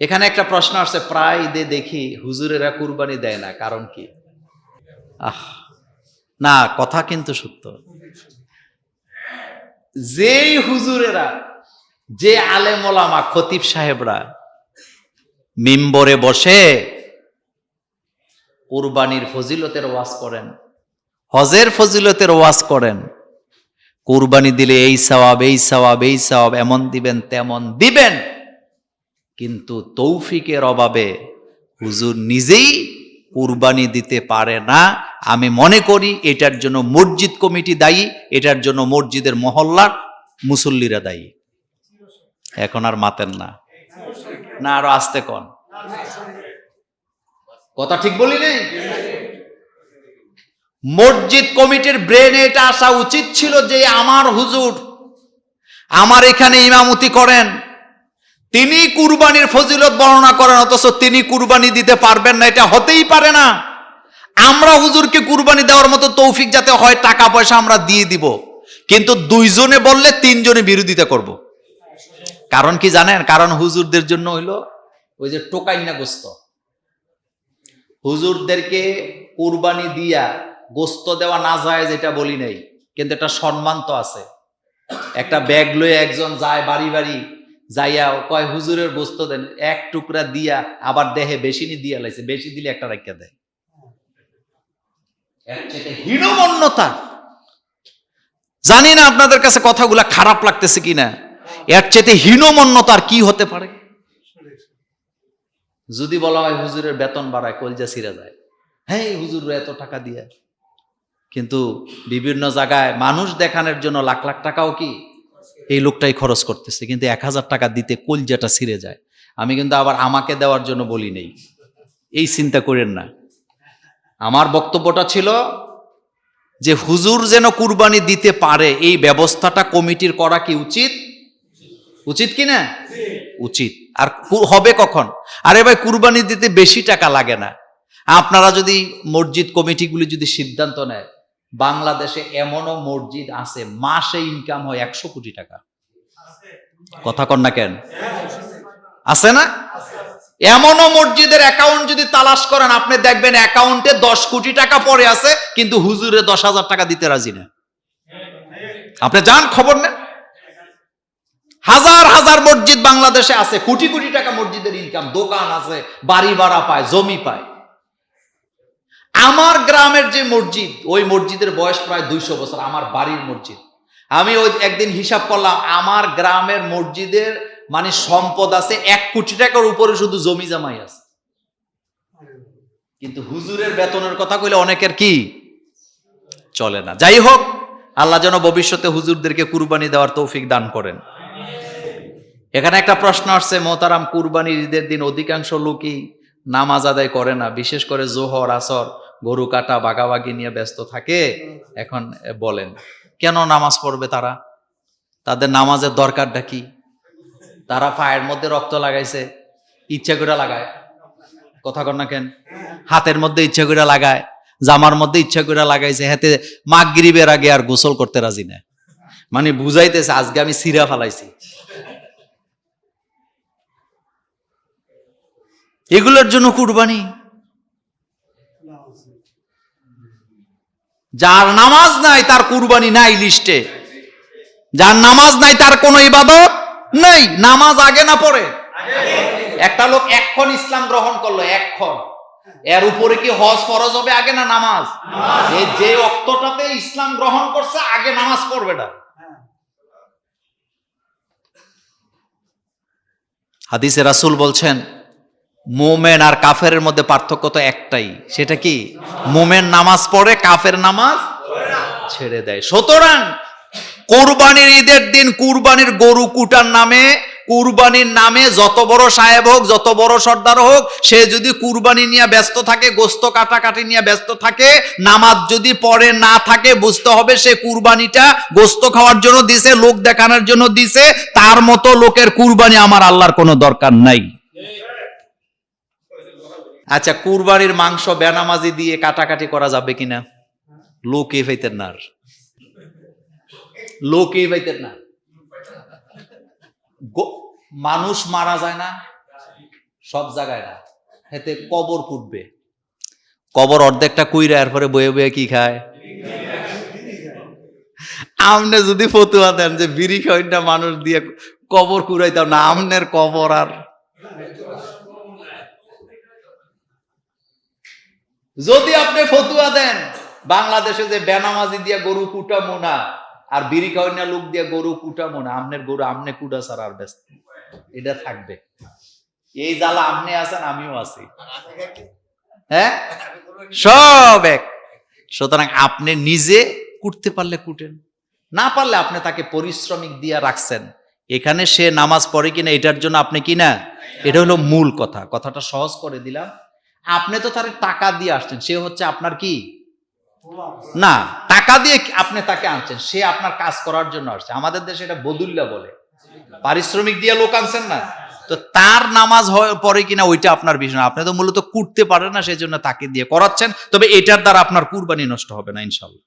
এখানে একটা প্রশ্ন আসছে, প্রায় ঈদে দেখি, হুজুরেরা কুরবানি দেয় না, কারণ কি? আহ, না, কথা কিন্তু সত্য। যেই হুজুরেরা, যে আলেমোলামা খতিব সাহেবরা মিম্বরে বসে কুরবানির ফজিলতের ওয়াজ করেন, হজের ফজিলতের ওয়াজ করেন, কুরবানি দিলে এই সওয়াব এই সওয়াব এই সওয়াব, এমন দিবেন, তেমন দিবেন। কিন্তু তৌফিকের অভাবে হুজুর নিজেই কুরবানি দিতে পারে না। আমি মনে করি এটার জন্য মসজিদ কমিটি দায়ী, এটার জন্য মসজিদের মহল্লার মুসল্লিরা দায়ী। এখন আর মাতেন না। না, আরও আসতে কন। কথা ঠিক বলি নেই? মসজিদ কমিটির ব্রেনে এটা আসা উচিত ছিল যে আমার হুজুর আমার এখানে ইমামতি করেন। তিনি কুরবানির ফজিলত বর্ণনা করেন, অথচ তিনি কুরবানি দিতে পারবেন না, এটা হতেই পারে না। আমরা হুজুরকে কুরবানি দেওয়ার মতো তৌফিক যাতে হয় টাকা পয়সা আমরা দিয়ে দিব। কিন্তু দুইজনে বললে তিনজনে বিরোধিতা করব। কারণ কি জানেন? কারণ হুজুরদের জন্য হইল ওই যে টোকাইনা গোস্ত। হুজুরদেরকে কুরবানি দিয়া গোস্ত দেওয়া না যায় যেটা বলি নাই, কিন্তু একটা সম্মান তো আছে। একটা ব্যাগ লয়ে একজন যায় বাড়ি বাড়ি যাইয়া কয়, হুজুরের বস্তু দেন, এক টুকরা দিয়া আবার দেহে বেশি নি দিয়া লাইছে, বেশি দিলে একটা রাখা দেয়। হীনমন্যতা। জানি না আপনাদের কাছে কথাগুলা খারাপ লাগতেছে কিনা, এর চেয়ে হীনমন্যতা আর কি হতে পারে? যদি বলা হয় হুজুরের বেতন বাড়ায়, কলজা ছিঁড়ে যায়। হ্যাঁ হুজুর এত টাকা দিয়ে। কিন্তু বিভিন্ন জায়গায় মানুষ দেখানোর জন্য লাখ লাখ টাকাও কি? এই লোকটাই খরচ করতেছে, কিন্তু এক হাজার টাকা দিতে কলজাটা ছিঁড়ে যায়। আমি কিন্তু আবার আমাকে দেওয়ার জন্য বলি নেই। এই চিন্তা করেন না। আমার বক্তব্যটা ছিল যে, হুজুর যেন কুরবানি দিতে পারে, এই ব্যবস্থাটা কমিটির করা কি উচিত? উচিত কি না? উচিত। আর হবে কখন? আরে ভাই, কুরবানি দিতে বেশি টাকা লাগে না। আপনারা যদি মসজিদ কমিটিগুলি যদি সিদ্ধান্ত নেয় বাংলাদেশে এমনও মসজিদ আছে, মাসে ইনকাম হয় একশো কোটি টাকা। কথা কন না কেন? আছে না? এমনও মসজিদের অ্যাকাউন্ট যদি তালাশ করেন, আপনি দেখবেন অ্যাকাউন্টে দশ কোটি টাকা পড়ে আছে, কিন্তু হুজুরে দশ হাজার টাকা দিতে রাজি না। আপনি যান খবর নেন। হাজার হাজার মসজিদ বাংলাদেশে আছে, কোটি কোটি টাকা মসজিদের ইনকাম দোকান আছে, বাড়ি ভাড়া পায়, জমি পায়। আমার গ্রামের যে মসজিদ, ওই মসজিদের বয়স প্রায় দুইশো বছর, আমার বাড়ির মসজিদ। আমি ওই একদিন হিসাব করলাম, আমার গ্রামের মসজিদের মানে সম্পদ আছে এক কোটি টাকার উপরে শুধু জমি জামাই আছে। কিন্তু হুজুরের বেতনের কথা কইলে অনেকের কি? চলে না। যাই হোক, আল্লাহ যেন ভবিষ্যতে হুজুরদেরকে কুরবানি দেওয়ার তৌফিক দান করেন। এখানে একটা প্রশ্ন আসছে মোতারাম কুরবানির ঈদের দিন অধিকাংশ লোকই নামাজ আদায় করে না, বিশেষ করে জোহর, আসর। গরু কাটা, বাগাবাগি নিয়ে ব্যস্ত থাকে, এখন বলেন, কেন নামাজ পড়বে তারা? তাদের নামাজের দরকারটা কি? তারা পায়ের মধ্যে রক্ত লাগাইছে, ইচ্ছা করে লাগায়। কথা কর না কেন? হাতের মধ্যে ইচ্ছা করে লাগায়, জামার মধ্যে ইচ্ছা করে লাগাইছে, হাতে মাগরিবের আগে আর গোসল করতে রাজি না। মানে বুঝাইতেছে, আজকে আমি সিরা ফালাইছি। এগুলোর জন্য কুরবানি। যার নামাজ নাই, তার কুরবানি নাই লিস্টে। যার নামাজ নাই, তার কোনো ইবাদত নেই। নামাজ আগে না পড়ে একটা লোক এক্ষণ ইসলাম গ্রহণ করল, এক্ষণ। এর উপরে কি হজ ফরজ হবে আগে না নামাজ? যে যে অক্তটাতে ইসলাম গ্রহণ করছে, আগে নামাজ পড়বে না। হাদিসে রাসুল বলছেন মোমেন আর কাফেরের মধ্যে পার্থক্য তো একটাই। সেটা কি? মোমেন নামাজ পড়ে, কাফের নামাজ ছেড়ে দেয়। সুতরাং কোরবানির ঈদের দিন কুরবানির গরু কুটার নামে, কুরবানির নামে যত বড় সাহেব হোক, যত বড় সর্দার হোক, সে যদি কুরবানি নিয়ে ব্যস্ত থাকে, গোস্ত কাটাকাটি নিয়ে ব্যস্ত থাকে, নামাজ যদি পড়ে না থাকে, বুঝতে হবে সে কুরবানিটা গোস্ত খাওয়ার জন্য দিছে, লোক দেখানোর জন্য দিছে, তার মতো লোকের কুরবানি আমার আল্লাহর কোনো দরকার নাই। আচ্ছা কুরবানির মাংস, বেনামাজি দিয়ে কাটাকাটি করা যাবে কিনা? লোকে পাইতেন না আর। লোকে পাইতেন না। মানুষ মারা যায় না, সব জায়গায় না। এতে কবর কুটবে কবর অর্ধেকটা কুইরা, এরপরে বয়ে বয়ে কি খায়? আমনে যদি ফতুয়া দেন যে বিড়ি খাইটা মানুষ দিয়ে কবর কুড়াইতাম না, আমনের কবর আর। যদি আপনি ফতুয়া দেন, বাংলাদেশে যে বেনামাজি দিয়ে গরু কুটামো না, আর বিড়ি খাওয়াইনা লোক দিয়ে গরু কুটামো না, আমনের গরু আমনে কুটা ছাড়া আর ব্যস্ত এটা থাকবে। এই জ্বালা আমনে আছেন, আমিও আছি। হ্যাঁ? সব এক। সুতরাং আপনি নিজে কুটতে পারলে কুটেন। না পারলে আপনি তাকে পরিশ্রমিক দিয়ে রাখছেন। এখানে সে নামাজ পড়ে কিনা, এটার জন্য আপনি কিনা? এটা হলো মূল কথা। কথাটা সহজ করে দিলাম। আপনি তো তার টাকা দিয়ে আসছেন সে হচ্ছে আপনার কি? না টাকা দিয়ে আপনি তাকে আনছেন সে আপনার কাজ করার জন্য আসছে। আমাদের দেশে এটা বদুল্লা বলে। পারিশ্রমিক দিয়ে লোক আনছেন না। তো তার নামাজ হয় পরে কিনা ওইটা আপনার বিষয় আপনি তো মূলত কুটতে পারেন না সেই জন্য তাকে দিয়ে করাচ্ছেন। তবে এটার দ্বারা আপনার কুরবানি নষ্ট হবে না ইনশাল্লাহ।